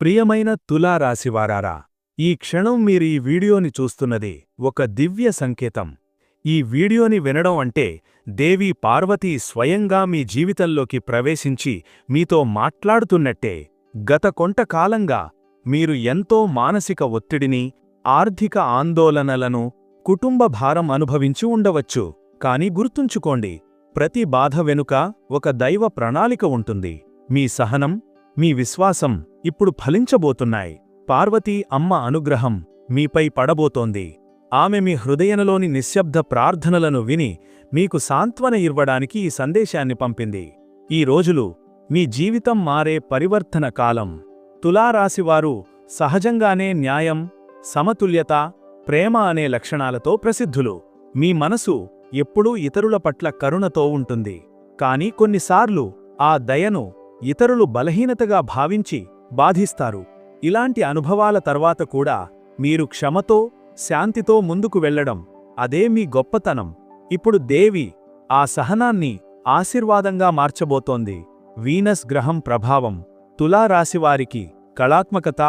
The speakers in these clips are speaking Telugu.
ప్రియమైన తులారాశివారారా ఈ క్షణం మీరు ఈ వీడియోని చూస్తున్నది ఒక దివ్య సంకేతం. ఈ వీడియోని వినడం అంటే దేవి పార్వతీ స్వయంగా మీ జీవితంలోకి ప్రవేశించి మీతో మాట్లాడుతున్నట్టే. గత కొంటకాలంగా మీరు ఎంతో మానసిక ఒత్తిడిని ఆర్థిక ఆందోళనలను కుటుంబ భారం అనుభవించి ఉండవచ్చు. కాని గుర్తుంచుకోండి ప్రతి బాధ వెనుక ఒక దైవ ప్రణాళిక ఉంటుంది. మీ సహనం మీ విశ్వాసం ఇప్పుడు ఫలించబోతున్నాయి. పార్వతీ అమ్మ అనుగ్రహం మీపై పడబోతోంది. ఆమె మీ హృదయంలోని నిశ్శబ్ద ప్రార్థనలను విని మీకు సాంత్వన ఇవ్వడానికి ఈ సందేశాన్ని పంపింది. ఈ రోజులు మీ జీవితం మారే పరివర్తన కాలం. తులారాశివారు సహజంగానే న్యాయం సమతుల్యత ప్రేమ అనే లక్షణాలతో ప్రసిద్ధులు. మీ మనసు ఎప్పుడూ ఇతరుల పట్ల కరుణతో ఉంటుంది. కాని కొన్నిసార్లు ఆ దయను ఇతరులు బలహీనతగా భావించి బాధిస్తారు. ఇలాంటి అనుభవాల తర్వాత కూడా మీరు క్షమతో శాంతితో ముందుకు వెళ్ళడం అదే మీ గొప్పతనం. ఇప్పుడు దేవి ఆ సహనాన్ని ఆశీర్వాదంగా మార్చబోతోంది. వీనస్ గ్రహం ప్రభావం తులారాశివారికి కళాత్మకత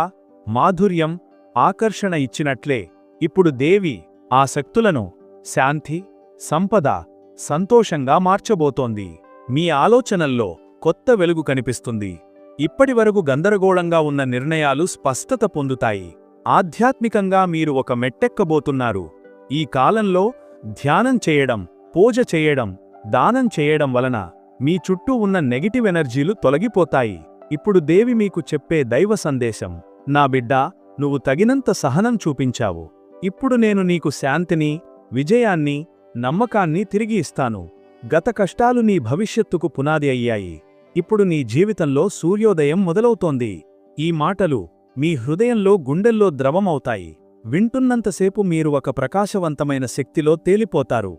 మాధుర్యం ఆకర్షణ ఇచ్చినట్లే. ఇప్పుడు దేవి ఆ శక్తులను శాంతి సంపద సంతోషంగా మార్చబోతోంది. మీ ఆలోచనల్లో కొత్త వెలుగు కనిపిస్తుంది. ఇప్పటివరకు గందరగోళంగా ఉన్న నిర్ణయాలు స్పష్టత పొందుతాయి. ఆధ్యాత్మికంగా మీరు ఒక మెట్టెక్కబోతున్నారు. ఈ కాలంలో ధ్యానం చేయడం పూజ చేయడం దానం చేయడం వలన మీ చుట్టూ ఉన్న నెగిటివ్ ఎనర్జీలు తొలగిపోతాయి. ఇప్పుడు దేవి మీకు చెప్పే దైవ సందేశం నా బిడ్డా నువ్వు తగినంత సహనం చూపించావు. ఇప్పుడు నేను నీకు శాంతిని విజయాన్ని నమ్మకాన్ని తిరిగి ఇస్తాను. గత కష్టాలు నీ భవిష్యత్తుకు పునాది అయ్యాయి. ఇప్పుడు నీ జీవితంలో సూర్యోదయం మొదలవుతోంది. ఈ మాటలు మీ హృదయంలో గుండెల్లో ద్రవమవుతాయి. వింటున్నంతసేపు మీరు ఒక ప్రకాశవంతమైన శక్తిలో తేలిపోతారు.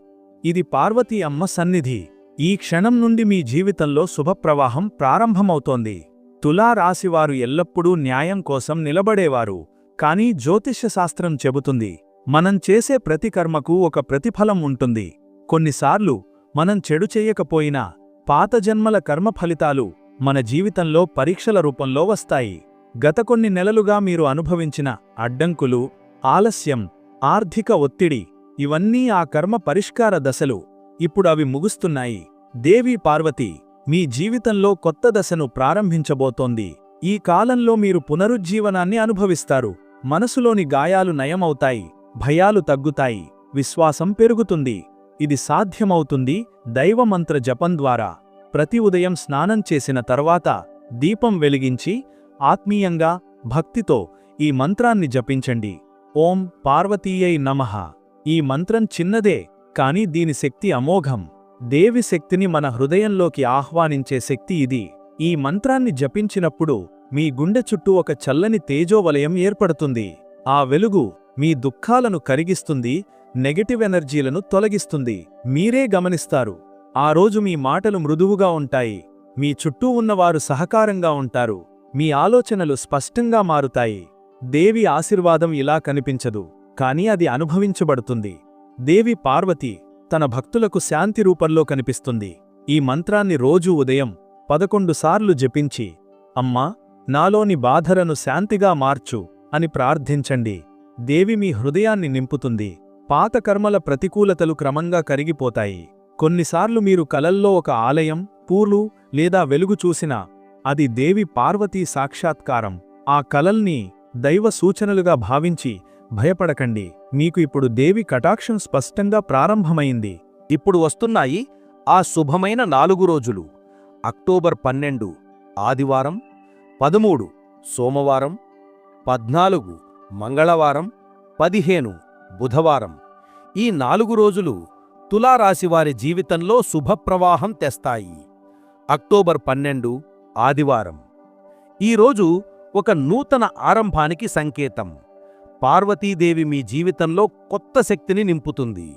ఇది పార్వతీ అమ్మ సన్నిధి. ఈ క్షణం నుండి మీ జీవితంలో శుభప్రవాహం ప్రారంభమవుతోంది. తులారాశివారు ఎల్లప్పుడూ న్యాయం కోసం నిలబడేవారు. కానీ జ్యోతిష్యశాస్త్రం చెబుతుంది మనం చేసే ప్రతి కర్మకు ఒక ప్రతిఫలం ఉంటుంది. కొన్నిసార్లు మనం చెడు చేయకపోయినా పాత జన్మల కర్మ ఫలితాలు మన జీవితంలో పరీక్షల రూపంలో వస్తాయి. గత కొన్ని నెలలుగా మీరు అనుభవించిన అడ్డంకులు ఆలస్యం ఆర్థిక ఒత్తిడి ఇవన్నీ ఆ కర్మ పరిష్కార దశలు. ఇప్పుడు అవి ముగుస్తున్నాయి. దేవి పార్వతి మీ జీవితంలో కొత్త దశను ప్రారంభించబోతోంది. ఈ కాలంలో మీరు పునరుజ్జీవనాన్ని అనుభవిస్తారు. మనసులోని గాయాలు నయమవుతాయి. భయాలు తగ్గుతాయి. విశ్వాసం పెరుగుతుంది. ఇది సాధ్యమవుతుంది దైవమంత్ర జపం ద్వారా. ప్రతి ఉదయం స్నానం చేసిన తర్వాత దీపం వెలిగించి ఆత్మీయంగా భక్తితో ఈ మంత్రాన్ని జపించండి. ఓం పార్వతీయై నమః. ఈ మంత్రం చిన్నదే కాని దీని శక్తి అమోఘం. దేవి శక్తిని మన హృదయంలోకి ఆహ్వానించే శక్తి ఇది. ఈ మంత్రాన్ని జపించినప్పుడు మీ గుండె చుట్టూ ఒక చల్లని తేజోవలయం ఏర్పడుతుంది. ఆ వెలుగు మీ దుఃఖాలను కరిగిస్తుంది నెగటివ్ ఎనర్జీలను తొలగిస్తుంది. మీరే గమనిస్తారు. ఆ రోజు మీ మాటలు మృదువుగా ఉంటాయి. మీ చుట్టూ ఉన్నవారు సహకారంగా ఉంటారు. మీ ఆలోచనలు స్పష్టంగా మారుతాయి. దేవి ఆశీర్వాదం ఇలా కనిపించదు. కాని అది అనుభవించబడుతుంది. దేవి పార్వతి తన భక్తులకు శాంతి రూపంలో కనిపిస్తుంది. ఈ మంత్రాన్ని రోజూ ఉదయం పదకొండు సార్లు జపించి అమ్మా నాలోని బాధలను శాంతిగా మార్చు అని ప్రార్థించండి. దేవి మీ హృదయాన్ని నింపుతుంది. పాత కర్మల ప్రతికూలతలు క్రమంగా కరిగిపోతాయి. కొన్నిసార్లు మీరు కలల్లో ఒక ఆలయం పూలు లేదా వెలుగు చూసినా అది దేవి పార్వతీ సాక్షాత్కారం. ఆ కలల్ని దైవ సూచనలుగా భావించి భయపడకండి. మీకు ఇప్పుడు దేవి కటాక్షం స్పష్టంగా ప్రారంభమైంది. ఇప్పుడు వస్తున్నాయి ఆ శుభమైన నాలుగు రోజులు. అక్టోబర్ పన్నెండు ఆదివారం పదమూడు సోమవారం పద్నాలుగు మంగళవారం పదిహేను బుధవారం. ఈ నాలుగు రోజులు తులారాశివారి జీవితంలో శుభప్రవాహం తెస్తాయి. అక్టోబర్ పన్నెండు ఆదివారం. ఈరోజు ఒక నూతన ఆరంభానికి సంకేతం. పార్వతీదేవి మీ జీవితంలో కొత్త శక్తిని నింపుతుంది.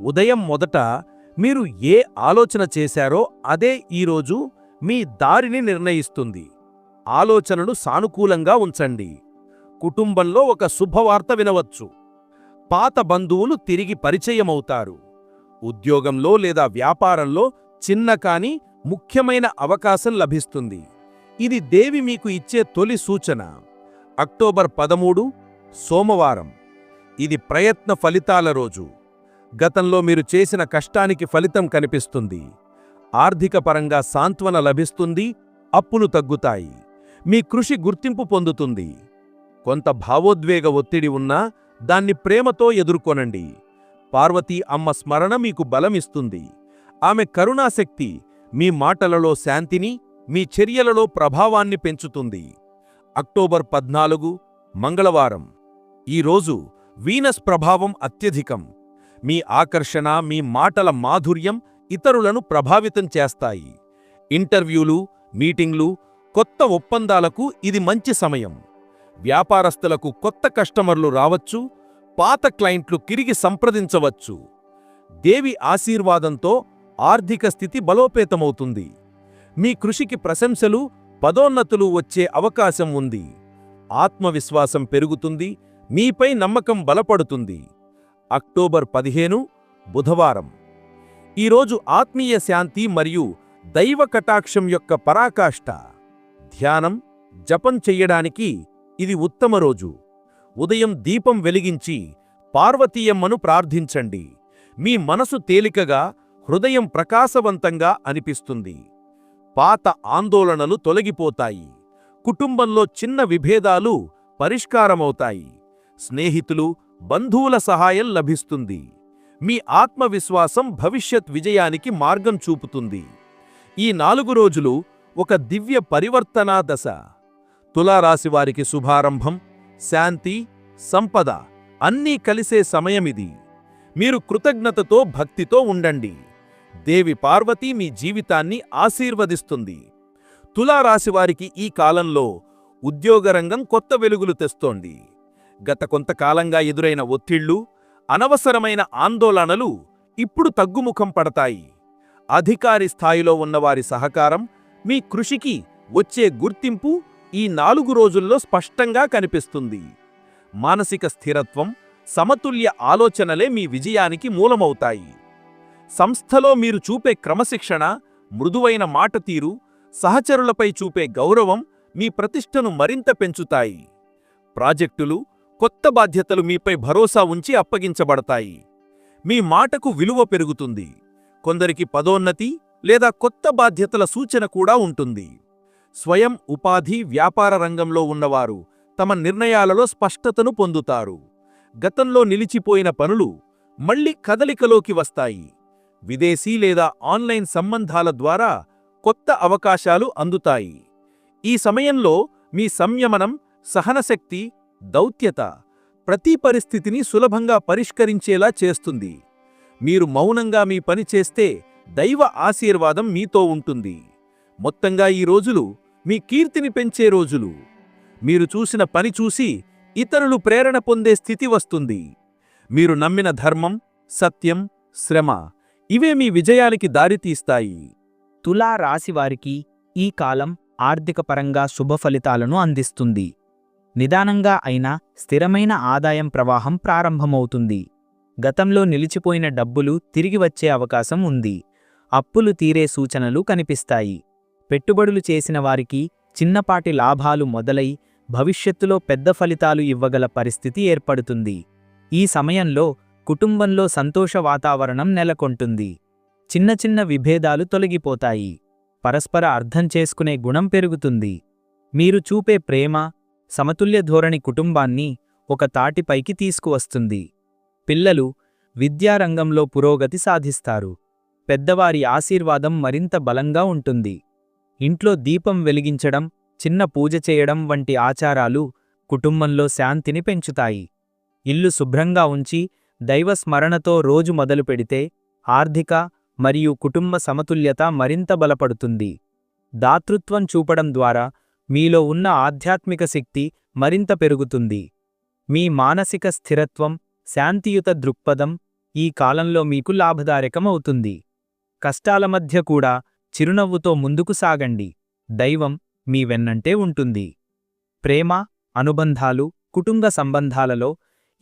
ఉదయం మొదట మీరు ఏ ఆలోచన చేశారో అదే ఈరోజు మీ దారిని నిర్ణయిస్తుంది. ఆలోచనను సానుకూలంగా ఉంచండి. కుటుంబంలో ఒక శుభవార్త వినవచ్చు. పాత బంధువులు తిరిగి పరిచయమవుతారు. ఉద్యోగంలో లేదా వ్యాపారంలో చిన్న కాని ముఖ్యమైన అవకాశం లభిస్తుంది. ఇది దేవి మీకు ఇచ్చే తొలి సూచన. అక్టోబర్ పదమూడు సోమవారం. ఇది ప్రయత్న ఫలితాల రోజు. గతంలో మీరు చేసిన కష్టానికి ఫలితం కనిపిస్తుంది. ఆర్థిక పరంగా సాంత్వన లభిస్తుంది అప్పులు తగ్గుతాయి. మీ కృషి గుర్తింపు పొందుతుంది. కొంత భావోద్వేగ ఒత్తిడి ఉన్నా దాన్ని ప్రేమతో ఎదుర్కొనండి. పార్వతీ అమ్మ స్మరణ మీకు బలమిస్తుంది. ఆమె కరుణాశక్తి మీ మాటలలో శాంతిని మీ చర్యలలో ప్రభావాన్ని పెంచుతుంది. అక్టోబర్ పద్నాలుగు మంగళవారం. ఈరోజు వీనస్ ప్రభావం అత్యధికం. మీ ఆకర్షణ మీ మాటల మాధుర్యం ఇతరులను ప్రభావితం చేస్తాయి. ఇంటర్వ్యూలు మీటింగ్లు కొత్త ఒప్పందాలకు ఇది మంచి సమయం. వ్యాపారస్తులకు కొత్త కస్టమర్లు రావచ్చు పాత క్లయింట్లు తిరిగి సంప్రదించవచ్చు. దేవి ఆశీర్వాదంతో ఆర్థిక స్థితి బలోపేతమవుతుంది. మీ కృషికి ప్రశంసలు పదోన్నతులు వచ్చే అవకాశం ఉంది. ఆత్మవిశ్వాసం పెరుగుతుంది మీపై నమ్మకం బలపడుతుంది. అక్టోబర్ పదిహేను బుధవారం. ఈరోజు ఆత్మీయ శాంతి మరియు దైవ కటాక్షం యొక్క పరాకాష్ట. ధ్యానం జపం చెయ్యడానికి ఇది ఉత్తమ రోజు. ఉదయం దీపం వెలిగించి పార్వతీయమ్మను ప్రార్థించండి. మీ మనసు తేలికగా హృదయం ప్రకాశవంతంగా అనిపిస్తుంది. పాత ఆందోళనలు తొలగిపోతాయి. కుటుంబంలో చిన్న విభేదాలు పరిష్కారమవుతాయి. స్నేహితులు బంధువుల సహాయం లభిస్తుంది. మీ ఆత్మవిశ్వాసం భవిష్యత్ విజయానికి మార్గం చూపుతుంది. ఈ నాలుగు రోజులు ఒక దివ్య పరివర్తనా దశ. తులారాశివారికి శుభారంభం శాంతి సంపద అన్నీ కలిసే సమయమిది. మీరు కృతజ్ఞతతో భక్తితో ఉండండి. దేవి పార్వతి మీ జీవితాన్ని ఆశీర్వదిస్తుంది. తులారాశివారికి ఈ కాలంలో ఉద్యోగరంగం కొత్త వెలుగులు తెస్తోంది. గత కొంతకాలంగా ఎదురైన ఒత్తిళ్ళు అనవసరమైన ఆందోళనలు ఇప్పుడు తగ్గుముఖం పడతాయి. అధికారి స్థాయిలో ఉన్నవారి సహకారం మీ కృషికి వచ్చే గుర్తింపు ఈ నాలుగు రోజుల్లో స్పష్టంగా కనిపిస్తుంది. మానసిక స్థిరత్వం సమతుల్య ఆలోచనలే మీ విజయానికి మూలమవుతాయి. సంస్థలో మీరు చూపే క్రమశిక్షణ మృదువైన మాట తీరు సహచరులపై చూపే గౌరవం మీ ప్రతిష్టను మరింత పెంచుతాయి. ప్రాజెక్టులు కొత్త బాధ్యతలు మీపై భరోసా ఉంచి అప్పగించబడతాయి. మీ మాటకు విలువ పెరుగుతుంది. కొందరికి పదోన్నతి లేదా కొత్త బాధ్యతల సూచన కూడా ఉంటుంది. స్వయం ఉపాధి వ్యాపార రంగంలో ఉన్నవారు తమ నిర్ణయాలలో స్పష్టతను పొందుతారు. గతంలో నిలిచిపోయిన పనులు మళ్ళీ కదలికలోకి వస్తాయి. విదేశీ లేదా ఆన్లైన్ సంబంధాల ద్వారా కొత్త అవకాశాలు అందుతాయి. ఈ సమయంలో మీ సంయమనం సహనశక్తి దౌత్యత ప్రతి పరిస్థితిని సులభంగా పరిష్కరించేలా చేస్తుంది. మీరు మౌనంగా మీ పని చేస్తే దైవ ఆశీర్వాదం మీతో ఉంటుంది. మొత్తంగా ఈ రోజులు మీ కీర్తిని పెంచే రోజులు. మీరు చూసిన పని చూసి ఇతరులు ప్రేరణ పొందే స్థితి వస్తుంది. మీరు నమ్మిన ధర్మం సత్యం శ్రమ ఇవే మీ విజయానికి దారితీస్తాయి. తులా రాశివారికి ఈ కాలం ఆర్థిక పరంగా శుభ ఫలితాలను అందిస్తుంది. నిదానంగా అయినా స్థిరమైన ఆదాయం ప్రవాహం ప్రారంభమవుతుంది. గతంలో నిలిచిపోయిన డబ్బులు తిరిగి వచ్చే అవకాశం ఉంది. అప్పులు తీరే సూచనలు కనిపిస్తాయి. పెట్టుబడులు చేసిన వారికి చిన్నపాటి లాభాలు మొదలై భవిష్యత్తులో పెద్ద ఫలితాలు ఇవ్వగల పరిస్థితి ఏర్పడుతుంది. ఈ సమయంలో కుటుంబంలో సంతోష వాతావరణం నెలకొంటుంది. చిన్న చిన్న విభేదాలు తొలగిపోతాయి. పరస్పర అర్థం చేసుకునే గుణం పెరుగుతుంది. మీరు చూపే ప్రేమ సమతుల్య ధోరణి కుటుంబాన్ని ఒక తాటిపైకి తీసుకువస్తుంది. పిల్లలు విద్యారంగంలో పురోగతి సాధిస్తారు. పెద్దవారి ఆశీర్వాదం మరింత బలంగా ఉంటుంది. ఇంట్లో దీపం వెలిగించడం చిన్న పూజ చేయడం వంటి ఆచారాలు కుటుంబంలో శాంతిని పెంచుతాయి. ఇల్లు శుభ్రంగా ఉంచి దైవ స్మరణతో రోజు మొదలు పెడితే ఆర్థిక మరియు కుటుంబ సమతుల్యత మరింత బలపడుతుంది. దాతృత్వం చూపడం ద్వారా మీలో ఉన్న ఆధ్యాత్మిక శక్తి మరింత పెరుగుతుంది. మీ మానసిక స్థిరత్వం శాంతియుత దృక్పథం ఈ కాలంలో మీకు లాభదాయకమవుతుంది. కష్టాల మధ్య కూడా చిరునవ్వుతో ముందుకు సాగండి. దైవం మీ వెన్నంటే ఉంటుంది. ప్రేమ అనుబంధాలు కుటుంబ సంబంధాలలో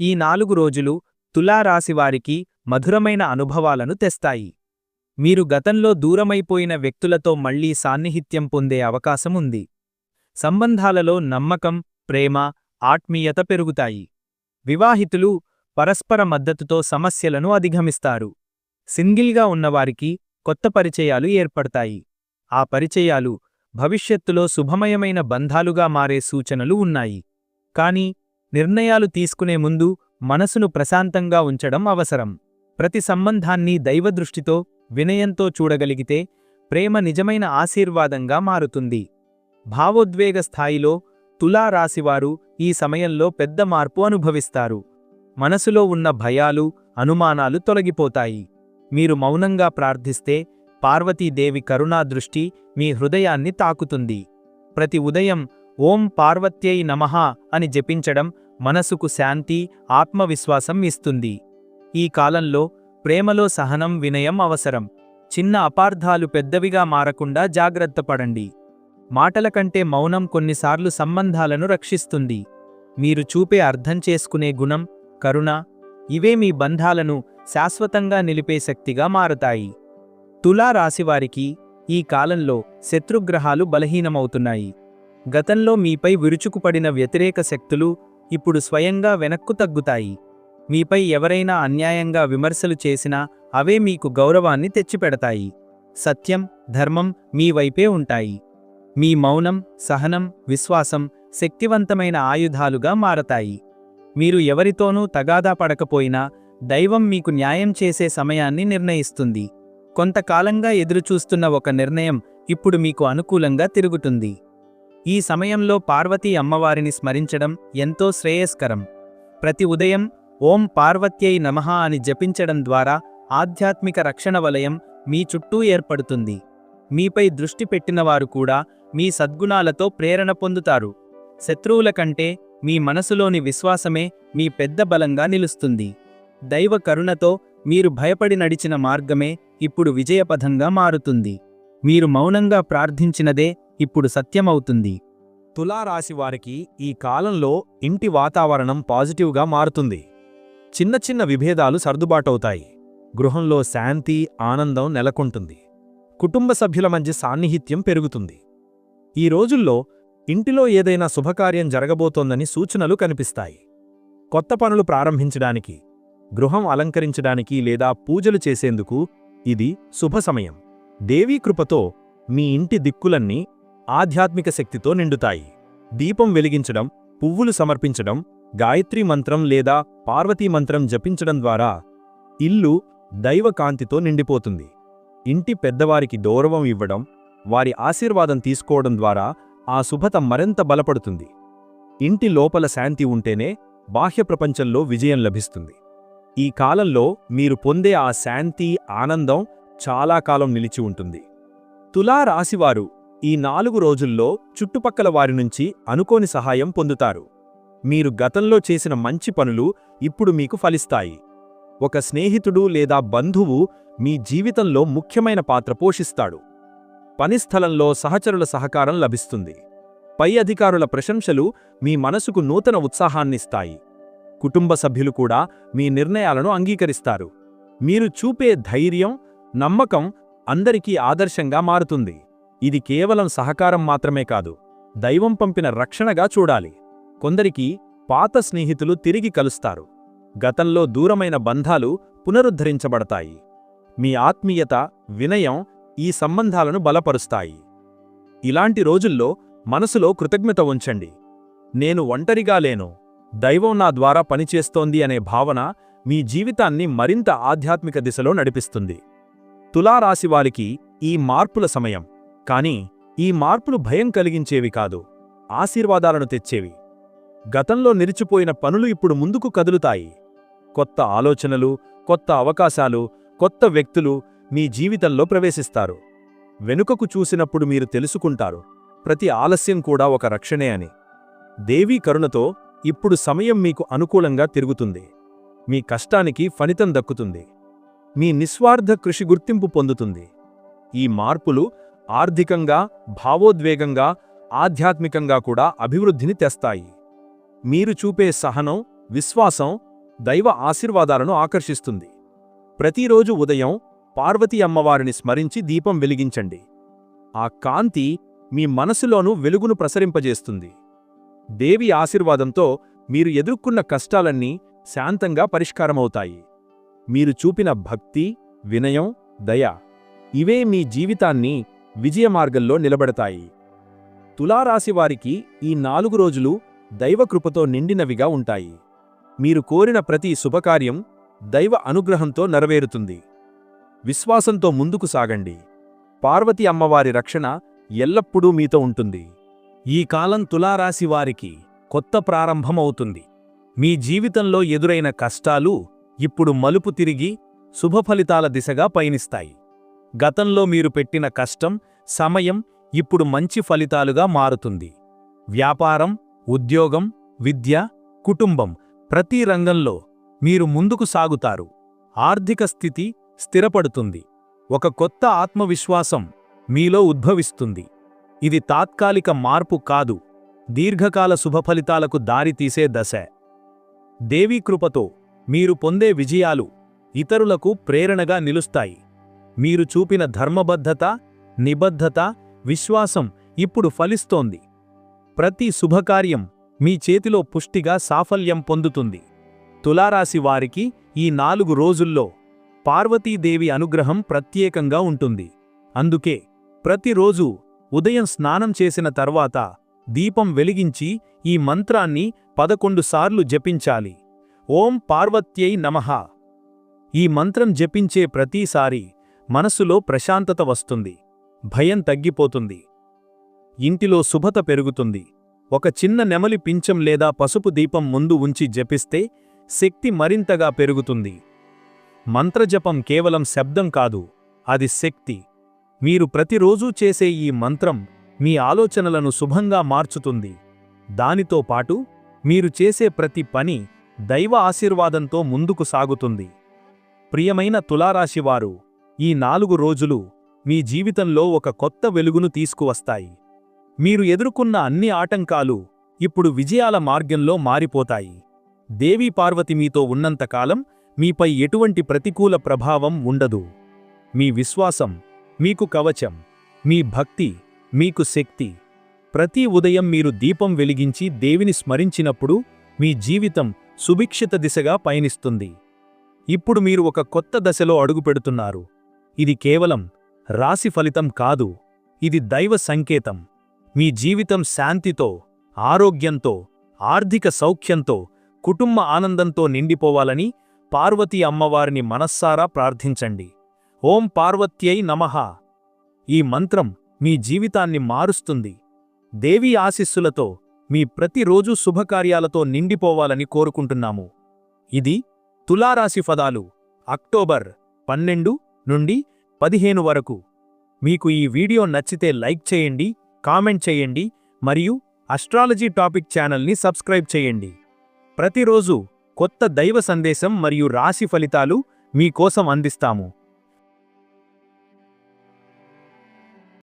ఈ నాలుగు రోజులు తులారాశివారికి మధురమైన అనుభవాలను తెస్తాయి. మీరు గతంలో దూరమైపోయిన వ్యక్తులతో మళ్ళీ సాన్నిహిత్యం పొందే అవకాశముంది సంబంధాలలో నమ్మకం ప్రేమ ఆత్మీయత పెరుగుతాయి. వివాహితులు పరస్పర మద్దతుతో సమస్యలను అధిగమిస్తారు. సింగిల్గా ఉన్నవారికి కొత్త పరిచయాలు ఏర్పడతాయి. ఆ పరిచయాలు భవిష్యత్తులో శుభమయమైన బంధాలుగా మారే సూచనలు ఉన్నాయి. కాని నిర్ణయాలు తీసుకునే ముందు మనసును ప్రశాంతంగా ఉంచడం అవసరం. ప్రతి సంబంధాన్ని దైవదృష్టితో వినయంతో చూడగలిగితే ప్రేమ నిజమైన ఆశీర్వాదంగా మారుతుంది. భావోద్వేగ స్థాయిలో తులా రాశివారు ఈ సమయంలో పెద్ద మార్పు అనుభవిస్తారు. మనసులో ఉన్న భయాలు అనుమానాలు తొలగిపోతాయి. మీరు మౌనంగా ప్రార్థిస్తే పార్వతీదేవి కరుణా దృష్టి మీ హృదయాన్ని తాకుతుంది. ప్రతి ఉదయం ఓం పార్వత్యై నమః అని జపించడం మనసుకు శాంతి ఆత్మవిశ్వాసం ఇస్తుంది. ఈ కాలంలో ప్రేమలో సహనం వినయం అవసరం. చిన్న అపార్థాలు పెద్దవిగా మారకుండా జాగ్రత్తపడండి మాటల కంటే మౌనం కొన్నిసార్లు సంబంధాలను రక్షిస్తుంది. మీరు చూపే అర్థం చేసుకునే గుణం కరుణ ఇవే మీ బంధాలను శాశ్వతంగా నిలిపే శక్తిగా మారతాయి. తులా రాశివారికి ఈ కాలంలో శత్రుగ్రహాలు బలహీనమవుతున్నాయి. గతంలో మీపై విరుచుకుపడిన వ్యతిరేక శక్తులు ఇప్పుడు స్వయంగా వెనక్కు తగ్గుతాయి. మీపై ఎవరైనా అన్యాయంగా విమర్శలు చేసినా అవే మీకు గౌరవాన్ని తెచ్చిపెడతాయి. సత్యం ధర్మం మీ వైపే ఉంటాయి. మీ మౌనం సహనం విశ్వాసం శక్తివంతమైన ఆయుధాలుగా మారతాయి. మీరు ఎవరితోనూ తగాదా పడకపోయినా దైవం మీకు న్యాయం చేసే సమయాన్ని నిర్ణయిస్తుంది. కొంతకాలంగా ఎదురుచూస్తున్న ఒక నిర్ణయం ఇప్పుడు మీకు అనుకూలంగా తిరుగుతుంది. ఈ సమయంలో పార్వతీ అమ్మవారిని స్మరించడం ఎంతో శ్రేయస్కరం. ప్రతి ఉదయం ఓం పార్వత్యై నమః అని జపించడం ద్వారా ఆధ్యాత్మిక రక్షణ వలయం మీ చుట్టూ ఏర్పడుతుంది. మీపై దృష్టి పెట్టినవారు కూడా మీ సద్గుణాలతో ప్రేరణ పొందుతారు. శత్రువుల కంటే మీ మనసులోని విశ్వాసమే మీ పెద్ద బలంగా నిలుస్తుంది. దైవ కరుణతో మీరు భయపడి నడిచిన మార్గమే ఇప్పుడు విజయపథంగా మారుతుంది. మీరు మౌనంగా ప్రార్థించినదే ఇప్పుడు సత్యమవుతుంది. తులారాశి వారికి ఈ కాలంలో ఇంటి వాతావరణం పాజిటివ్గా మారుతుంది. చిన్న చిన్న విభేదాలు సర్దుబాటవుతాయి. గృహంలో శాంతి ఆనందం నెలకొంటుంది. కుటుంబ సభ్యుల మధ్య సాన్నిహిత్యం పెరుగుతుంది. ఈ రోజుల్లో ఇంటిలో ఏదైనా శుభకార్యం జరగబోతోందని సూచనలు కనిపిస్తాయి. కొత్త పనులు ప్రారంభించడానికి గృహం అలంకరించడానికి లేదా పూజలు చేసేందుకు ఇది శుభ సమయం. దేవీ కృపతో మీ ఇంటి దిక్కులన్నీ ఆధ్యాత్మిక శక్తితో నిండుతాయి. దీపం వెలిగించడం పువ్వులు సమర్పించడం గాయత్రీ మంత్రం లేదా పార్వతీ మంత్రం జపించడం ద్వారా ఇల్లు దైవకాంతితో నిండిపోతుంది. ఇంటి పెద్దవారికి గౌరవం ఇవ్వడం వారి ఆశీర్వాదం తీసుకోవడం ద్వారా ఆ శుభత మరింత బలపడుతుంది. ఇంటి లోపల శాంతి ఉంటేనే బాహ్య ప్రపంచంలో విజయం లభిస్తుంది. ఈ కాలంలో మీరు పొందే ఆ శాంతి ఆనందం చాలా కాలం నిలిచి ఉంటుంది. తులా రాశివారు ఈ నాలుగు రోజుల్లో చుట్టుపక్కల వారి నుంచి అనుకోని సహాయం పొందుతారు. మీరు గతంలో చేసిన మంచి పనులు ఇప్పుడు మీకు ఫలిస్తాయి. ఒక స్నేహితుడు లేదా బంధువు మీ జీవితంలో ముఖ్యమైన పాత్ర పోషిస్తాడు. పనిస్థలంలో సహచరుల సహకారం లభిస్తుంది. పై అధికారుల ప్రశంసలు మీ మనసుకు నూతన ఉత్సాహాన్నిస్తాయి కుటుంబ సభ్యులు కూడా మీ నిర్ణయాలను అంగీకరిస్తారు. మీరు చూపే ధైర్యం నమ్మకం అందరికీ ఆదర్శంగా మారుతుంది. ఇది కేవలం సహకారం మాత్రమే కాదు దైవం పంపిన రక్షణగా చూడాలి. కొందరికి పాత స్నేహితులు తిరిగి కలుస్తారు. గతంలో దూరమైన బంధాలు పునరుద్ధరించబడతాయి. మీ ఆత్మీయత వినయం ఈ సంబంధాలను బలపరుస్తాయి. ఇలాంటి రోజుల్లో మనసులో కృతజ్ఞత ఉంచండి. నేను ఒంటరిగా లేను. దైవం నా ద్వారా పనిచేస్తోంది అనే భావన మీ జీవితాన్ని మరింత ఆధ్యాత్మిక దిశలో నడిపిస్తుంది. తులారాశివారికి ఈ మార్పుల సమయం. కాని ఈ మార్పులు భయం కలిగించేవి కాదు. ఆశీర్వాదాలను తెచ్చేవి. గతంలో నిలిచిపోయిన పనులు ఇప్పుడు ముందుకు కదులుతాయి. కొత్త ఆలోచనలు కొత్త అవకాశాలు కొత్త వ్యక్తులు మీ జీవితంలో ప్రవేశిస్తారు. వెనుకకు చూసినప్పుడు మీరు తెలుసుకుంటారు. ప్రతి ఆలస్యం కూడా ఒక రక్షణే అని. దేవీ కరుణతో ఇప్పుడు సమయం మీకు అనుకూలంగా తిరుగుతుంది. మీ కష్టానికి ఫలితం దక్కుతుంది. మీ నిస్వార్థ కృషి గుర్తింపు పొందుతుంది. ఈ మార్పులు ఆర్థికంగా భావోద్వేగంగా ఆధ్యాత్మికంగా కూడా అభివృద్ధిని తెస్తాయి. మీరు చూపే సహనం విశ్వాసం దైవ ఆశీర్వాదాలను ఆకర్షిస్తుంది. ప్రతిరోజు ఉదయం పార్వతీ అమ్మవారిని స్మరించి దీపం వెలిగించండి. ఆ కాంతి మీ మనసులోనూ వెలుగును ప్రసరింపజేస్తుంది. దేవి ఆశీర్వాదంతో మీరు ఎదుర్కొన్న కష్టాలన్నీ శాంతంగా పరిష్కారమవుతాయి. మీరు చూపిన భక్తి వినయం దయ ఇవే మీ జీవితాన్ని విజయమార్గంలో నిలబడతాయి. తులారాశివారికి ఈ నాలుగు రోజులు దైవకృపతో నిండినవిగా ఉంటాయి. మీరు కోరిన ప్రతి శుభకార్యం దైవ అనుగ్రహంతో నెరవేరుతుంది. విశ్వాసంతో ముందుకు సాగండి. పార్వతి అమ్మవారి రక్షణ ఎల్లప్పుడూ మీతో ఉంటుంది. ఈ కాలం తులారాశి వారికి కొత్త ప్రారంభమవుతుంది. మీ జీవితంలో ఎదురైన కష్టాలు ఇప్పుడు మలుపు తిరిగి శుభఫలితాల దిశగా పయనిస్తాయి. గతంలో మీరు పెట్టిన కష్టం సమయం ఇప్పుడు మంచి ఫలితాలుగా మారుతుంది. వ్యాపారం ఉద్యోగం విద్య కుటుంబం ప్రతి రంగంలో మీరు ముందుకు సాగుతారు. ఆర్థిక స్థితి స్థిరపడుతుంది. ఒక కొత్త ఆత్మవిశ్వాసం మీలో ఉద్భవిస్తుంది. ఇది తాత్కాలిక మార్పు కాదు. దీర్ఘకాల శుభఫలితాలకు దారితీసే దశ. దేవీకృపతో మీరు పొందే విజయాలు ఇతరులకు ప్రేరణగా నిలుస్తాయి. మీరు చూపిన ధర్మబద్ధత నిబద్ధత విశ్వాసం ఇప్పుడు ఫలిస్తోంది. ప్రతి శుభకార్యం మీ చేతిలో పుష్టిగా సాఫల్యం పొందుతుంది. తులారాశి వారికి ఈ నాలుగు రోజుల్లో పార్వతీదేవి అనుగ్రహం ప్రత్యేకంగా ఉంటుంది. అందుకే ప్రతిరోజు ఉదయం స్నానం చేసిన తర్వాత దీపం వెలిగించి ఈ మంత్రాన్ని పదకొండుసార్లు జపించాలి. ఓం పార్వత్యై నమః. ఈ మంత్రం జపించే ప్రతిసారి మనసులో ప్రశాంతత వస్తుంది. భయం తగ్గిపోతుంది. ఇంటిలో శుభత పెరుగుతుంది. ఒక చిన్న నెమలి పించం లేదా పసుపు దీపం ముందు ఉంచి జపిస్తే శక్తి మరింతగా పెరుగుతుంది. మంత్రజపం కేవలం శబ్దం కాదు అది శక్తి. మీరు ప్రతిరోజూ చేసే ఈ మంత్రం మీ ఆలోచనలను శుభంగా మార్చుతుంది. దానితో పాటు మీరు చేసే ప్రతి పని దైవ ఆశీర్వాదంతో ముందుకు సాగుతుంది. ప్రియమైన తులారాశివారు ఈ నాలుగు రోజులు మీ జీవితంలో ఒక కొత్త వెలుగును తీసుకువస్తాయి. మీరు ఎదుర్కొన్న అన్ని ఆటంకాలు ఇప్పుడు విజయాల మార్గంలో మారిపోతాయి. దేవీ పార్వతి మీతో ఉన్నంతకాలం మీపై ఎటువంటి ప్రతికూల ప్రభావం ఉండదు. మీ విశ్వాసం మీకు కవచం మీ భక్తి మీకు శక్తి. ప్రతి ఉదయం మీరు దీపం వెలిగించి దేవిని స్మరించినప్పుడు మీ జీవితం సుభిక్షిత దిశగా పయనిస్తుంది. ఇప్పుడు మీరు ఒక కొత్త దశలో అడుగుపెడుతున్నారు ఇది కేవలం రాశి ఫలితం కాదు ఇది దైవ సంకేతం. మీ జీవితం శాంతితో ఆరోగ్యంతో ఆర్థిక సౌఖ్యంతో కుటుంబ ఆనందంతో నిండిపోవాలని పార్వతీ అమ్మవారిని మనస్సారా ప్రార్థించండి. ఓం పార్వత్యై నమః. ఈ మంత్రం మీ జీవితాన్ని మారుస్తుంది. దేవీ ఆశీస్సులతో మీ ప్రతిరోజూ శుభకార్యాలతో నిండిపోవాలని కోరుకుంటున్నాము. ఇది తులారాశి ఫదాలు అక్టోబర్ పన్నెండు నుండి పదిహేను వరకు. మీకు ఈ వీడియో నచ్చితే లైక్ చేయండి కామెంట్ చేయండి మరియు అస్ట్రాలజీ టాపిక్ ఛానల్ని సబ్స్క్రైబ్ చేయండి. ప్రతిరోజు కొత్త దైవ సందేశం మరియు రాశి ఫలితాలు మీకోసం అందిస్తాము.